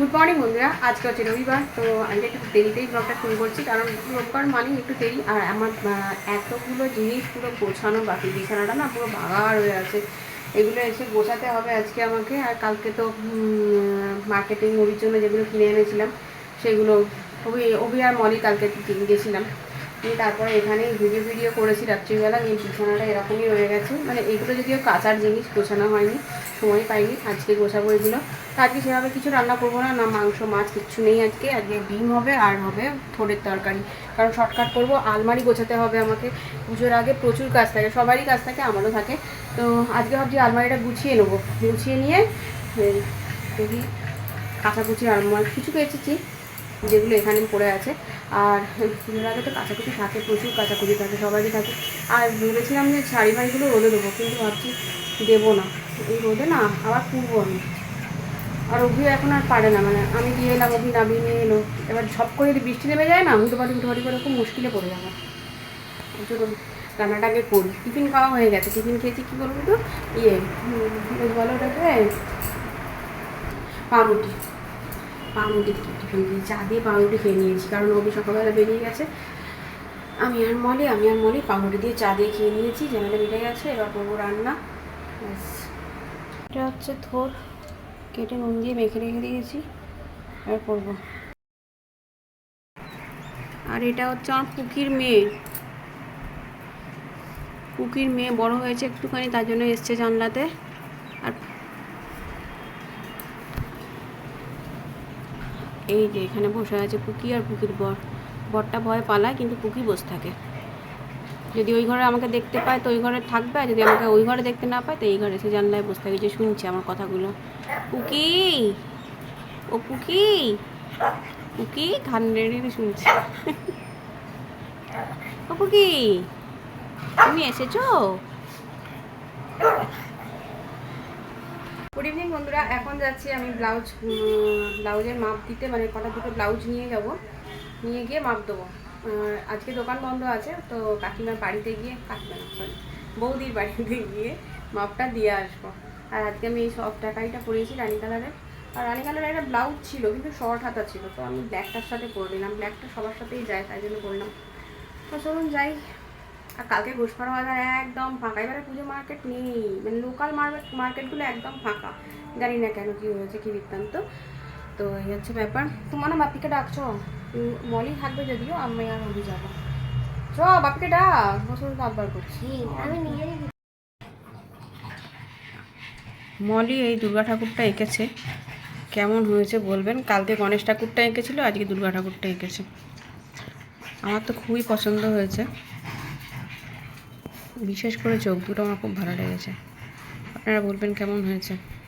Good morning বন্ধুরা। আজকে হচ্ছে রবিবার, তো আমি একটু দেরিতেই ব্লগটা শুরু করছি, কারণ রবিবার মানে একটু দেরি। আর আমার এতগুলো জিনিস পুরো গোছানো বাকি, বিছানাটা না পুরো ভাগা হয়ে আছে। এগুলো এসে গোছাতে হবে আজকে আমাকে। আর কালকে তো মার্কেটিং মুভির জন্য যেগুলো কিনে এনেছিলাম, সেগুলো অভি অভি আর মলি কালকে গেছিলাম। নিয়ে তারপরে এখানে ভিডিও ভিডিও করেছি রাত্রিবেলা এই বিছানাটা এরকমই রয়ে গেছে। মানে এগুলো যদিও কাঁচার জিনিস, গোছানো হয়নি, সময় পাইনি, আজকে গোছাবো এগুলো। তো আজকে সেভাবে কিছু রান্না করব না না মাংস, মাছ, কিচ্ছু নেই আজকে। আজকে ডিম হবে, আর হবে থোড়ের তরকারি। কারণ শর্টকাট করব, আলমারি গোছাতে হবে আমাকে। পুজোর আগে প্রচুর কাজ থাকে, সবারই কাজ থাকে, আমারও থাকে। তো আজকে ভাবছি আলমারিটা গুছিয়ে নেব। গুছিয়ে নিয়ে দেখি কাঁচাকুচি আলমারি, কিছু পেয়েছি যেগুলো এখানে পড়ে আছে। আর পুজোর আগে তো কাঁচাকুচি থাকে, প্রচুর কাঁচাকুচি থাকে সবারই থাকে। আর ভেবেছিলাম যে শাড়ি ফাড়িগুলো রোদে দেবো, কিন্তু ভাবছি দেবো না। এই রোদে না, আবার পুরবো আমি। আর অভি এখন আর পারে না মানে আমি দিয়ে এলাম, অভি নামিয়ে নিয়ে এলো। এবার ঝপ করে যদি বৃষ্টি নেমে যায় না হুটো পাটি হুটো পাটি করে খুব মুশকিলে পড়ে যাব। চলুন রান্নাটা আগে করি। টিফিন খাওয়া হয়ে গেছে, টিফিন খেয়েছি, কী বলব তো ইয়ে বলো ওটাকে, পাউরুটি। পাউরুটি টিফিন দিয়ে চা দিয়ে পাউরুটি খেয়ে নিয়েছি, কারণ অভি সকালবেলা বেরিয়ে গেছে। আমি আর মলি, আমি আর মলি পাউরুটি দিয়ে চা দিয়ে খেয়ে নিয়েছি, ঝামেলা মিটে গেছে, এবার করব রান্না। এটা হচ্ছে থোর, কেটে নুন দিয়ে মেখে রেখে দিয়েছি, এবার করব। আর এটা হচ্ছে আমার পুকির মেয়ে। পুকির মেয়ে বড় হয়েছে একটুখানি, তার জন্য এসছে জানলাতে। আর এই যে এখানে বসে আছে পুকি আর পুকির বর। বরটা ভয় পালায়, কিন্তু পুকি বসে থাকে। যদি ওই ঘরে আমাকে দেখতে পায়, তো ওই ঘরে থাকবে, আর যদি আমাকে ওই ঘরে দেখতে না পায়, তো এই ঘরে এসে জানলায় বসে থাকে যে শুনছে আমার কথাগুলো। পুকি! ও পুকি! পুকি খান রেড়ে শুনছে। ও পুকি! তুমি এসেছ? গুড ইভিনিং বন্ধুরা। এখন যাচ্ছি আমি ব্লাউজ ব্লাউজের মাপ দিতে মানে কটা দুটো ব্লাউজ নিয়ে যাব। নিয়ে গিয়ে মাপ দেবো। আজকে দোকান বন্ধ আছে, তো কাকিমার বাড়িতে গিয়ে, কাকিমা সরি বৌদির বাড়িতে গিয়ে মাপটা দিয়ে আসব। আর আজকে আমি এই সব টাকাইটা পরিয়েছি রানী কালারের আর রানী কালারের একটা ব্লাউজ ছিল, কিন্তু শর্ট হাতা ছিল, তো আমি ব্ল্যাকটার সাথে করে দিলাম ব্ল্যাকটা সবার সাথেই যায়, তাই জন্য করলাম তো চলুন যাই আর কালকে ঘোষপাড়া বাজার একদম ফাঁকা। এবারে পুজো মার্কেট নেই। মানে লোকাল মার্কেট মার্কেটগুলো একদম ফাঁকা। জানি না কেন কী হয়েছে কী বৃত্তান্ত। তো এই হচ্ছে ব্যাপার। তোমার না বাপিকে ডাকছো? মলি থাকবে যদিও আমি আর অভি যাব। চ বাপিকে ডাক। বছর তো আব্বার করছি। আমি নিজেই মলি এই দুর্গা ঠাকুরটা এঁকেছে। কেমন হয়েছে বলবেন? কালকে গণেশ ঠাকুরটা এঁকেছিল আজকে দুর্গা ঠাকুরটা এঁকেছে। আমার তো খুবই পছন্দ হয়েছে। বিশেষ করে চোখ দুটো আমার খুব ভালো লেগেছে। আপনারা বলবেন কেমন হয়েছে?